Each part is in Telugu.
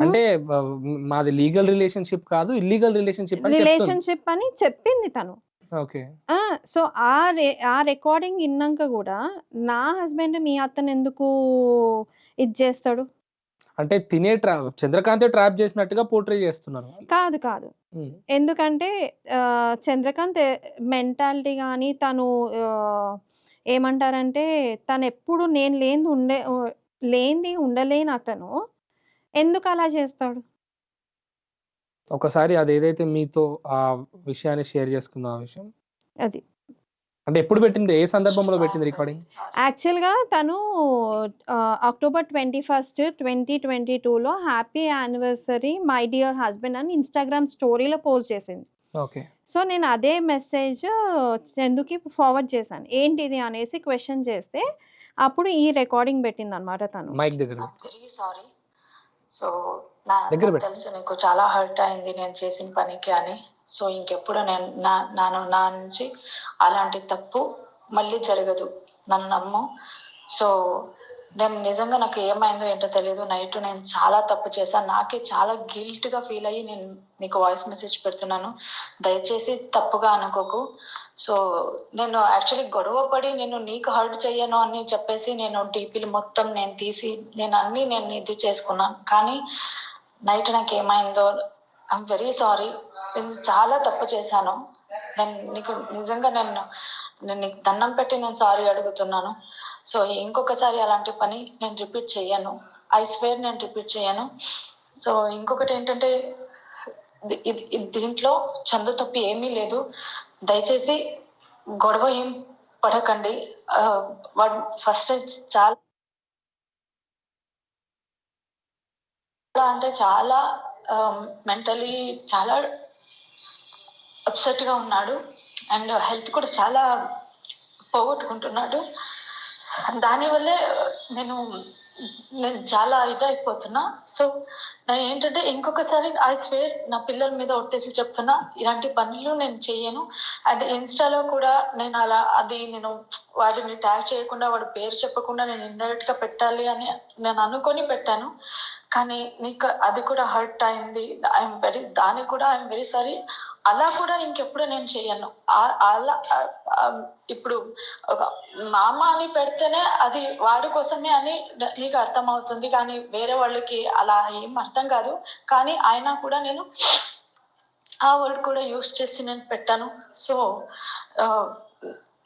అంటే మాది లీగల్ రిలేషన్‌షిప్ కాదు. Illegal relationship. రిలేషన్‌షిప్ అని చెప్పింది తను. ఓకే. ఆ! సో, ఆ రె ఆ రికార్డింగ్ ఇన్నంక గూడా నా హస్బెండ్ మీ అత్తనెందుకు ఇది జేస్తాడు? అంటే తినే ట్రా చంద్రకాంతే ట్రాప్ చేసినట్టుగా పోర్ట్రే చేస్తున్నారు. కాదు. కాదు. ఎందుకంటే చంద్రకాంత్ మెంటాలిటీ గాని తను ఏమంటారంటే తనెప్పుడు నేను లేనిది ఉండే లేనిది ఉండలేని అతను ఎందుకు అలా చేస్తాడు? ఒకసారి అదేదైతే మీతో ఆ విషయాన్ని షేర్ చేసుకుందాం ఆ విషయం. అది. అంటే ఎప్పుడు పెట్టింది? ఏ సందర్భంలో పెట్టింది రికార్డింగ్? యాక్చువల్‌గా తను October 21, 2022లో happy anniversary my dear husband అని ఇన్‌స్టాగ్రామ్ స్టోరీలో పోస్ట్ చేసింది. ఓకే. సో, నేను అదే మెసేజ్ చందుకి ఫార్వర్డ్ చేశాను. ఏంటిది అనేసి క్వెషన్ చేస్తే అప్పుడు ఈ రికార్డింగ్ పెట్టిందనమాట తను. మైక్ దగ్గర సారీ. సో, నా. తెలుసు నీకు చాలా హర్ట్ అయింది నేను చేసిన పనికి అని. సో, ఇంకెప్పుడు నేను నా నాను నా నుంచి అలాంటి తప్పు మళ్ళీ జరగదు. నన్ను నమ్ము. సో, నేను నిజంగా నాకు ఏమైందో ఏంటో తెలియదు నైట్ నేను చాలా తప్పు చేశాను. నాకే చాలా గిల్ట్‌గా ఫీల్ అయ్యి నేను నీకు వాయిస్ మెసేజ్ పెడుతున్నాను. దయచేసి తప్పుగా అనుకోకు. సో, నేను యాక్చువల్లీ గొడవ పడి నేను నీకు హర్ట్ చెయ్యను అని చెప్పేసి నేను డీపీలు మొత్తం నేను తీసి నేను అన్ని నేను ఇది చేసుకున్నాను. కానీ నైట్ నాకేమైందో ఐఎమ్ వెరీ సారీ. నేను చాలా తప్పు చేశాను. నేను నీకు నిజంగా నేను నేను నీకు దండం పెట్టి నేను సారీ అడుగుతున్నాను. సో, ఇంకొకసారి అలాంటి పని నేను రిపీట్ చేయను ఐ స్వేర్ నేను రిపీట్ చేయను. సో, ఇంకొకటి ఏంటంటే ఇది దీంట్లో చందు తప్పి ఏమీ లేదు. దయచేసి గొడవ ఏం పడకండి. వాడు ఫస్ట్ చాలా చాలా అంటే చాలా మెంటలీ చాలా అప్‌సెట్‌గా ఉన్నాడు. అండ్ హెల్త్ కూడా చాలా పోగొట్టుకుంటున్నాడు. దానివల్లే నేను నేను చాలా ఇదైపోతున్నా. సో, నా ఏంటంటే ఇంకొకసారి ఐ స్వేర్ నా పిల్లల మీద ఒట్టేసి చెప్తున్నా. ఇలాంటి పనులు నేను చేయను అండ్ ఇన్‌స్టాలో కూడా నేను అలా అది నేను వాడిని ట్యాగ్ చేయకుండా వాడి పేరు చెప్పకుండా నేను ఇండైరెక్ట్‌గా పెట్టాలి అని నేను అనుకొని పెట్టాను. కానీ నీకు అది కూడా హర్ట్ అయింది. ఐఎమ్ వెరీ దానికి కూడా ఐఎమ్ వెరీ సారీ. అలా కూడా ఇంకెప్పుడు నేను చేయను అలా ఇప్పుడు ఒక మామ అని పెడితేనే అది వాడి కోసమే అని నీకు అర్థమవుతుంది. కానీ వేరే వాళ్ళకి అలా ఏం అర్థం కాదు. కానీ ఆయన కూడా నేను ఆ వర్డ్ కూడా యూజ్ చేసి నేను పెట్టాను. సో,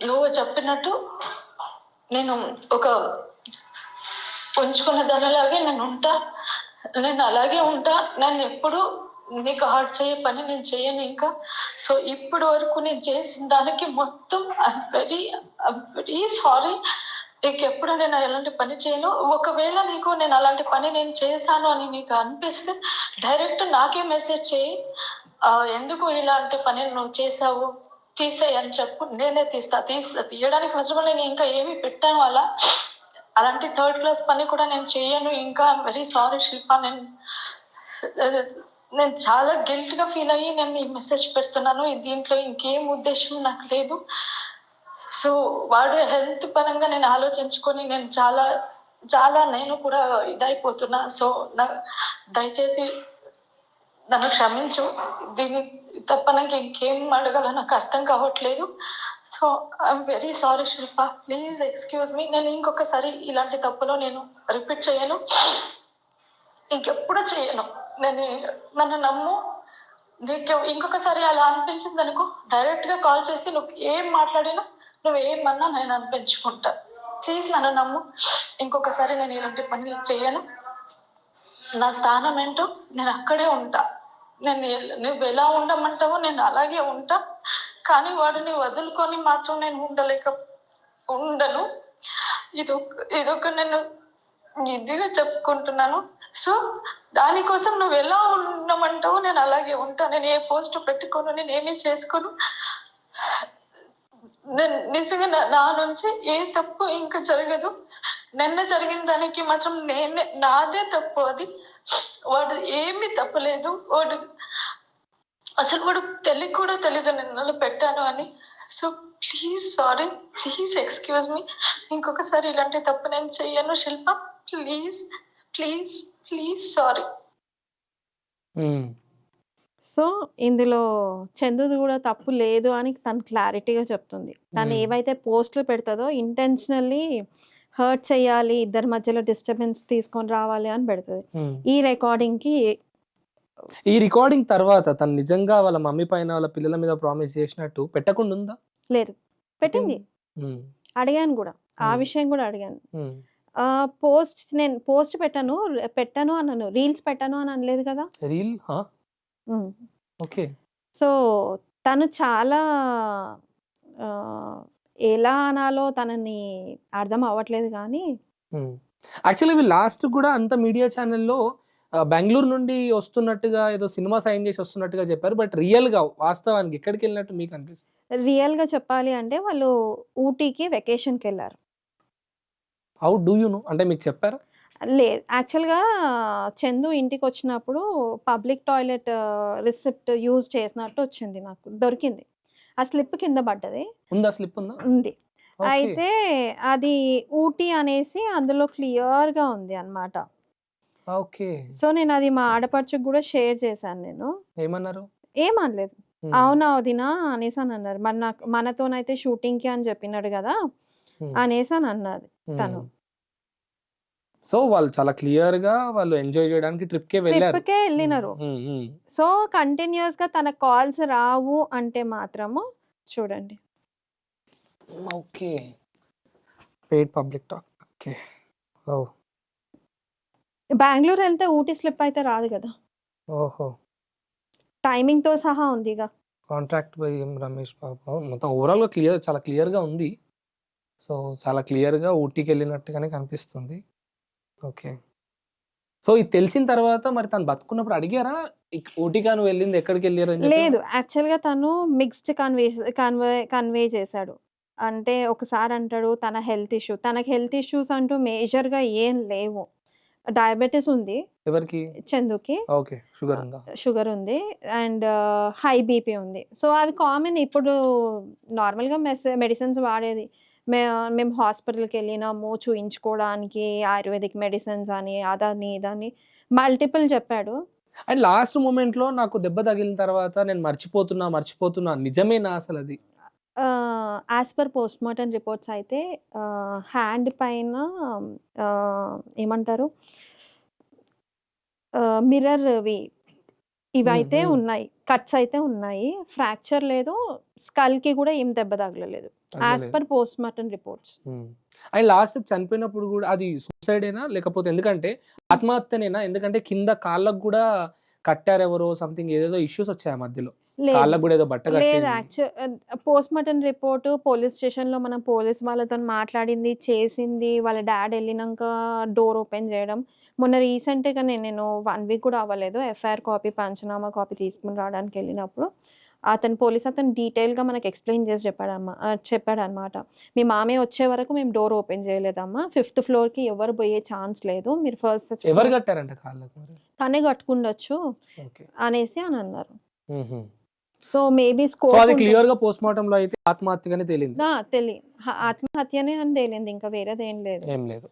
నువ్వు చెప్పినట్టు నేను ఒక ఉంచుకున్న దానిలాగే నేను ఉంటా. నేను అలాగే ఉంటా. నన్నెప్పుడు నీకు హార్ట్ చేయే పని నేను చేయను ఇంకా. సో, ఇప్పుడు వరకు నేను చేసిన దానికి మొత్తం ఐయామ్ వెరీ వెరీ సారీ. నీకు ఎప్పుడు నేను ఎలాంటి పని చేయను. ఒకవేళ నీకు నేను అలాంటి పని నేను చేశాను అని నీకు అనిపిస్తే డైరెక్ట్ నాకే మెసేజ్ చెయ్యి. ఎందుకు ఇలాంటి పని నువ్వు చేశావు? తీసేయని చెప్పు. నేనే తీస్తా. తీస్తా తీయడానికి నిజంగా నేను ఇంకా ఏమి పెట్టాను అలా. అలాంటి థర్డ్ క్లాస్ పని కూడా నేను చేయను ఇంకా. Very sorry Shilpa. నేను నేను చాలా గిల్ట్‌గా ఫీల్ అయ్యి నేను ఈ మెసేజ్ పెడుతున్నాను. దీంట్లో ఇంకేం ఉద్దేశం నాకు లేదు. సో, వాడు హెల్త్ పరంగా నేను ఆలోచించుకొని నేను చాలా చాలా నేను కూడా ఇదైపోతున్నా. సో, నా దయచేసి నన్ను క్షమించు. దీన్ని తప్ప నాకు ఇంకేం అడగాలో నాకు అర్థం కావట్లేదు. So, I'm very sorry Shilpa. Please excuse me. నేను ఇంకొకసారి ఇలాంటి తప్పులో నేను రిపీట్ చేయను. ఇంకెప్పుడు చేయను. నేను నన్ను నమ్ము. నీకు ఇంకొకసారి అలా అనిపించింది అనుకో డైరెక్ట్‌గా కాల్ చేసి నువ్వు ఏం మాట్లాడినా నువ్వు ఏమన్నా నేను అనిపించుకుంటా. ప్లీజ్ నన్ను నమ్ము. ఇంకొకసారి నేను ఇలాంటి పనులు చేయను నా స్థానం ఏంటో నేను అక్కడే ఉంటా. నేను నువ్వు ఎలా ఉండమంటావో నేను అలాగే ఉంటా. కానీ వాడిని వదులుకొని మాత్రం నేను ఉండలేక ఉండను. ఇదొక ఇదొక నేను ఇదిగా చెప్పుకుంటున్నాను. సో, దానికోసం నువ్వు ఎలా ఉండమంటావో నేను అలాగే ఉంటా. నేను ఏ పోస్ట్ పెట్టుకోను. నేనేమి చేసుకోను. నేను నిజంగా నా నుంచి ఏ తప్పు ఇంకా జరగదు. నిన్న జరిగిన దానికి మాత్రం నేనే నాదే తప్పు అది. వాడు ఏమీ తప్పు లేదు. వాడు అసలు వాడికి తెలియక కూడా తెలీదు నేను అలా పెట్టాను అని. So, please sorry. Please excuse me. ఇంకొకసారి ఇలాంటి తప్పు నేను చెయ్యను Shilpa. Please. Please. Please sorry. So ఇందులో చందుది కూడా తప్పు లేదు అని తను క్లారిటీగా చెప్తుంది తను Hmm. ఏవైతే పోస్టులు పెడుతుందో ఇంటెన్షనల్లీ హర్ట్ చేయాలి ఇద్దరి మధ్యలో డిస్టర్బెన్స్ తీసుకొని రావాలి అని పెడుతుంది. ఈ రికార్డింగ్కి ఈ రికార్డింగ్ తర్వాత తను నిజంగా వాళ్ళ మమ్మీ పైన వాళ్ళ పిల్లల మీద ప్రామిస్ చేసినట్టు పెట్టకుండా ఉందా? లేదు. పెట్టింది. అడిగాను కూడా. ఆ. విషయం కూడా అడిగాను. పోస్ట్ నేను పోస్ట్ పెట్టాను పెట్టాను అన్నాను రీల్స్ పెట్టాను అని అనలేదు కదా? రీల్. ఓకే. సో తను చాలా ఎలా అనాలో తనని అర్థం అవ్వట్లేదు కానీ యాక్చువల్లీ ఇవి లాస్ట్ కూడా అంత మీడియా ఛానల్లో బెంగళూరు నుండి వస్తున్నట్టుగా ఏదో సినిమా సైన్ చేసి వస్తున్నట్టుగా చెప్పారు. బట్ రియల్గా వాస్తవానికి ఎక్కడికి వెళ్ళినట్టు మీకు అనిపిస్తుంది? రియల్గా చెప్పాలి అంటే వాళ్ళు ఊటీకి వెకేషన్కి వెళ్ళారు. హౌ డూ యూ నో అంటే మీకు చెప్పారా? లేదు యాక్చువల్గా చందు ఇంటికి వచ్చినప్పుడు పబ్లిక్ టాయిలెట్ రిసిప్ట్ యూజ్ చేసినట్టు వచ్చింది నాకు దొరికింది. ఆ స్లిప్ కింద పడ్డది. ఉందా స్లిప్ ఉందా? ఉంది. అయితే అది ఊటీ అనేసి అందులో క్లియర్గా ఉంది అన్నమాట. ఓకే. సో నేను అది మా ఆడపడుచుకు కూడా షేర్ చేశాను నేను. ఏమన్నారు? ఏమనలేదు. అవునా వదినా? అనేసి అని అన్నారు. మన మనతోనైతే షూటింగ్కి అని చెప్పినాడు కదా. అనేసి అని అన్నది తను. సో వాళ్ళు చాలా క్లియర్గా వాళ్ళు ఎంజాయ్ చేయడానికి ట్రిప్ కే వెళ్ళారు. ట్రిప్కే వెళ్ళినారు. సో కంటిన్యూస్గా తన కాల్స్ రావు అంటే మాత్రము చూడండి. Okay. Paid public talk. Okay. ఓ బెంగళూరు వెళ్తే ఊటీ స్లిప్ అయితే రాదు కదా. ఓహో. టైమింగ్తో సహా ఉంది ఇక. Contract by M Ramesh Babu మొత్తం ఓవరాల్గా క్లియర్ చాలా క్లియర్గా ఉంది. సో చాలా క్లియర్గా ఊటీకి వెళ్ళినట్టుగానే కనిపిస్తుంది. ఓకే. సో ఇది తెలిసిన తర్వాత మరి తను బతుకున్నప్పుడు అడిగారా? ఊటీకా నువ్వు వెళ్ళింది ఎక్కడికి వెళ్ళారు? లేదు. యాక్చువల్గా తను మిక్స్డ్ కన్వే కన్వే కన్వే చేశాడు. అంటే ఒకసారి అంటాడు తన హెల్త్ ఇష్యూ. తనకి హెల్త్ ఇష్యూస్ అంటూ మేజర్గా ఏం లేవు. డయాబెటీస్ ఉంది. ఎవరికి? చందుకి. ఓకే. షుగర్ ఉందా? షుగర్ ఉంది. అండ్ హై బీపీ ఉంది. సో అవి కామన్ ఇప్పుడు నార్మల్గా మెస్ మెడిసిన్స్ వాడేది. మే మేము హాస్పిటల్కి వెళ్ళినాము చూయించుకోవడానికి ఆయుర్వేదిక్ మెడిసిన్స్ అని అదని ఇదని మల్టిపుల్ చెప్పాడు. అండ్ లాస్ట్ మూమెంట్లో నాకు దెబ్బ తగిలిన తర్వాత నేను మర్చిపోతున్నా మర్చిపోతున్నా. నిజమేనా అసలు అది? As per post mortem reports అయితే హ్యాండ్ పైన ఏమంటారు? మిర్రర్వి ఇవైతే మ్మ్. ఉన్నాయి. కట్స్ అయితే ఉన్నాయి. ఫ్రాక్చర్ లేదు. స్కల్కి కూడా ఏం దెబ్బ తగలలేదు. As per post mortem reports. And last చనిపోయినప్పుడు కూడా అది సూసైడ్ అయినా లేకపోతే ఎందుకంటే ఆత్మహత్యనేనా? ఎందుకంటే కింద కాళ్ళకు కూడా కట్టారు ఎవరో సంథింగ్ ఏదేదో ఇష్యూస్ వచ్చాయి ఆ మధ్యలో కాళ్ళకు కూడా ఏదో బట్ట లేదు actual post mortem report police స్టేషన్లో మనం పోలీస్ వాళ్ళతో మాట్లాడింది చేసింది వాళ్ళ డాడ్ వెళ్ళినాక డోర్ ఓపెన్ చేయడం మొన్న రీసెంట్గా నేను నేను వన్ వీక్ కూడా అవ్వలేదు. ఎఫ్ఐఆర్ కాపీ పంచనామా కాపీ తీసుకుని రావడానికి వెళ్ళినప్పుడు అతను పోలీస్ అతను డీటెయిల్గా మనకి ఎక్స్ప్లెయిన్ చేసి చెప్పాడమ్మా చెప్పాడనమాట మీ మామయ్య వచ్చే వరకు మేము డోర్ ఓపెన్ చేయలేదమ్మా. ఫిఫ్త్ ఫ్లోర్కి ఎవరు పోయే ఛాన్స్ లేదు. మీరు ఫస్ట్ ఎవరు కట్టారంట కాళ్ళకు తనే కట్టుకుండొచ్చు అనేసి అని అన్నారు. సో మేబీ సో స్కోప్ అది క్లియర్గా పోస్ట్ మార్టం లో అయితే ఆత్మహత్యగానే తేలింది. తెలియ ఆత్మహత్యనే అని తేలింది. ఇంకా వేరేది ఏం లేదు. ఏం లేదు.